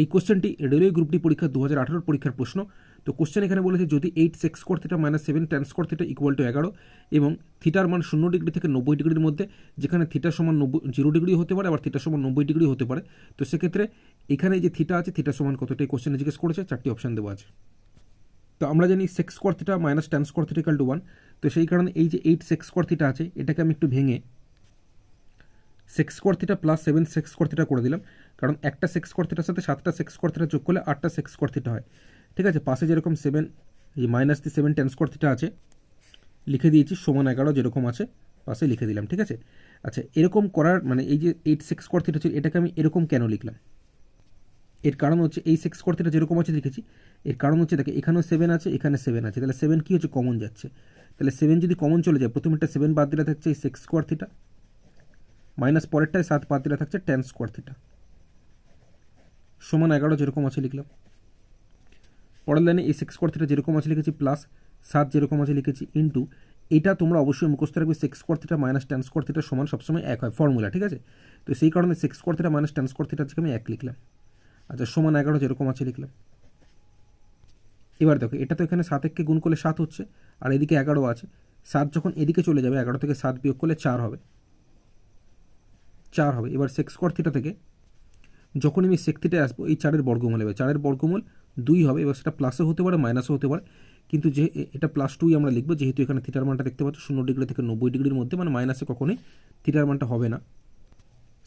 এই কোশ্চেনটি railway group D পরীক্ষা দু হাজার পরীক্ষার প্রশ্ন। তো কোশ্চেন এখানে বলেছে, যদি eight sec square theta minus seven tan square theta equal to এগারো এবং থিটার মান শূন্য ডিগ্রি থেকে নব্বই ডিগ্রির মধ্যে, যেখানে থিটা সমান নব্বই জিরো ডিগ্রি হতে পারে, আবার থিটা সমান নব্বই ডিগ্রি হতে পারে, তো সেক্ষেত্রে এখানে যে থিটা আছে থিটা সমান কতটা এই কোশ্চেনে জিজ্ঞেস করেছে, চারটি অপশান দেওয়া আছে। তো আমরা জানি sec square theta minus tan square theta equal to one তো সেই কারণে এই যে এইট সেক্স স্কোয়ার থিটা আছে, এটাকে আমি একটু ভেঙে sec square theta plus seven sec square theta করে দিলাম। কারণ একটা সেক্স স্কোয়ার থিটার সাথে সাতটা সেক্স স্কোয়ার থিটা যোগ করলে আটটা সেক্স স্কোয়ার থিটা হয়। ঠিক আছে? পাশে যেরকম সেভেন এই minus the seven tan square theta আছে, লিখে দিয়েছি, সমান এগারো যেরকম আছে, পাশে লিখে দিলাম, ঠিক আছে? আচ্ছা এরকম করার মানে এই যে এইট সেক্স স্কোয়ার থিটা ছিল, এটাকে আমি এরকম কেন লিখলাম? এর কারণ হচ্ছে এই সেক্স স্কোয়ার থিটা যেরকম আছে লিখেছি, এর কারণ হচ্ছে দেখে, এখানেও সেভেন আছে, এখানে সেভেন আছে। তাহলে সেভেন কী হচ্ছে? কমন যাচ্ছে। তাহলে সেভেন যদি কমন চলে যায়, প্রথম একটা সেভেন বাদ দিলে থাকছে এই সেক্স স্কোয়ার থিটা মাইনাস পরেরটায় সাত বাদ দিলে থাকছে টেন স্কোয়ার থিটা সমান এগারো যেরকম আছে লিখলাম। পরের লাইনে এই সেক্স কর্থিটা যেরকম আছে লিখেছি প্লাস সাত যেরকম আছে লিখেছি ইন্টু এটা তোমরা অবশ্যই মুখস্থ রাখবে sec কর্থিটা minus tan square theta সমান সবসময় এক হয় ফর্মুলা ঠিক আছে? তো সেই কারণে sec কর্থিটা minus tan square theta থেকে আমি এক লিখলাম। আচ্ছা সমান এগারো যেরকম আছে লিখলাম। এবার দেখো, এটা তো এখানে সাত এককে গুণ করলে সাত হচ্ছে, আর এদিকে এগারো আছে। সাত যখন এদিকে চলে যাবে, এগারো থেকে সাত বিয়োগ করলে চার হবে। চার হবে। এবার সেক্স কর্থিটা থেকে যখন আমি সেক থিটে আসব, এই চারের বর্গমূল হবে চারের বর্গমূল দুই হবে, এবার সেটা প্লাসও হতে পারে, মাইনাসও হতে পারে। কিন্তু যে এটা প্লাস টুই আমরা লিখব, যেহেতু এখানে থিটার মানটা দেখতে পাচ্ছ, শূন্য ডিগ্রি থেকে নব্বই ডিগ্রির মধ্যে মানে মাইনাসে কখনোই থিটার মানটা হবে না।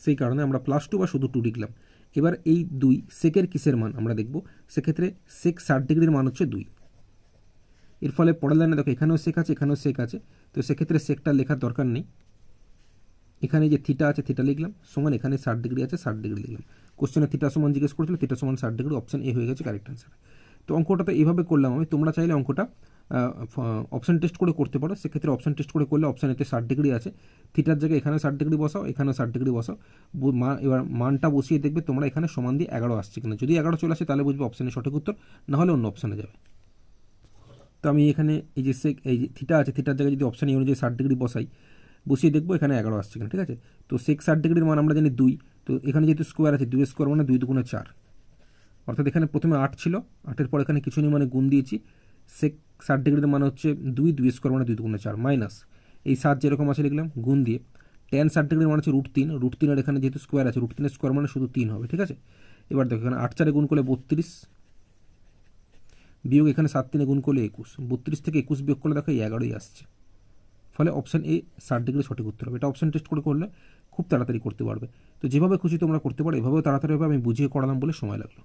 সেই কারণে আমরা প্লাস টু বা শুধু টু লিখলাম। এবার এই দুই সেকের কিসের মান আমরা দেখব? সেক্ষেত্রে সেক ষাট ডিগ্রির মান হচ্ছে দুই। এর ফলে পরের লাইনে দেখো, এখানেও সেক আছে, এখানেও সেক আছে। তো সেক্ষেত্রে সেকটা লেখার দরকার নেই। এখানে যে থিটা আছে, থিটা লিখলাম, সমান এখানে ষাট ডিগ্রি আছে, ষাট ডিগ্রি লিখলাম। কোশ্চেনে থিটা সমান জিজ্ঞেস করেছিল থিটা সমান ষাট ডিগ্রি অপশন এ হয়ে গেছে কারেক্ট অ্যান্সার তো অঙ্কটা তো এইভাবে করলাম আমি, তোমরা চাইলে অঙ্কটা অপশন টেস্ট করে করতে পারো। সেক্ষেত্রে অপশন টেস্ট করে করলে অপশন এতে ষাট ডিগ্রি আছে। থিটার জায়গায় এখানে ষাট ডিগ্রি বসাও এখানেও ষাট ডিগ্রি বসাও। এবার মানটা বসিয়ে দেখবে তোমরা এখানে সমান দিয়ে এগারো আসছে কিনা। যদি এগারো চলে আসে তাহলে বুঝবে অপশানের সঠিক উত্তর না হলে অন্য অপশানে যাবে। তো আমি এখানে এই যে সেক এই যে থিটা আছে থিটার জায়গায় যদি অপশান এই অনুযায়ী ষাট ডিগ্রি বসাই, বসিয়ে দেখব এখানে এগারো আসছে কিনা, ঠিক আছে? তো সেক ষাট ডিগ্রির মান আমরা জানি দুই। তো এখানে যেহেতু স্কোয়ার আছে, দুই স্কোয়ার মানে দুই দুগুণে চার। অর্থাৎ এখানে প্রথমে আট ছিল, আটের পর এখানে কিছু নেই মানে গুণ দিয়েছি। সেক ষাট ডিগ্রির মানে হচ্ছে দুই দুই স্কোয়ার মানে দুই দুগুণে চার মাইনাস এই সাত যেরকম আছে লিখলাম, গুণ দিয়ে। টেন ষাট ডিগ্রির মানে হচ্ছে রুট তিন রুট তিনের এখানে যেহেতু স্কোয়ার আছে রুট তিনের স্কোয়ার মানে শুধু তিন হবে, ঠিক আছে? এবার দেখো, এখানে আট চারে গুণ করলে বত্রিশ, বিয়োগ এখানে সাত তিনে গুণ করলে একুশ। বত্রিশ থেকে একুশ বিয়োগ করলে দেখো এগারোই আসছে। ফলে অপশান এ ষাট ডিগ্রি সঠিক উত্তর হবে। এটা অপশান টেস্ট করে করলে খুব তাড়াতাড়ি করতে পারবে। তো যেভাবে খুশি তোমরা করতে পারো, এভাবেও তাড়াতাড়ি হবে আমি বুঝিয়ে করালাম বলে সময় লাগল।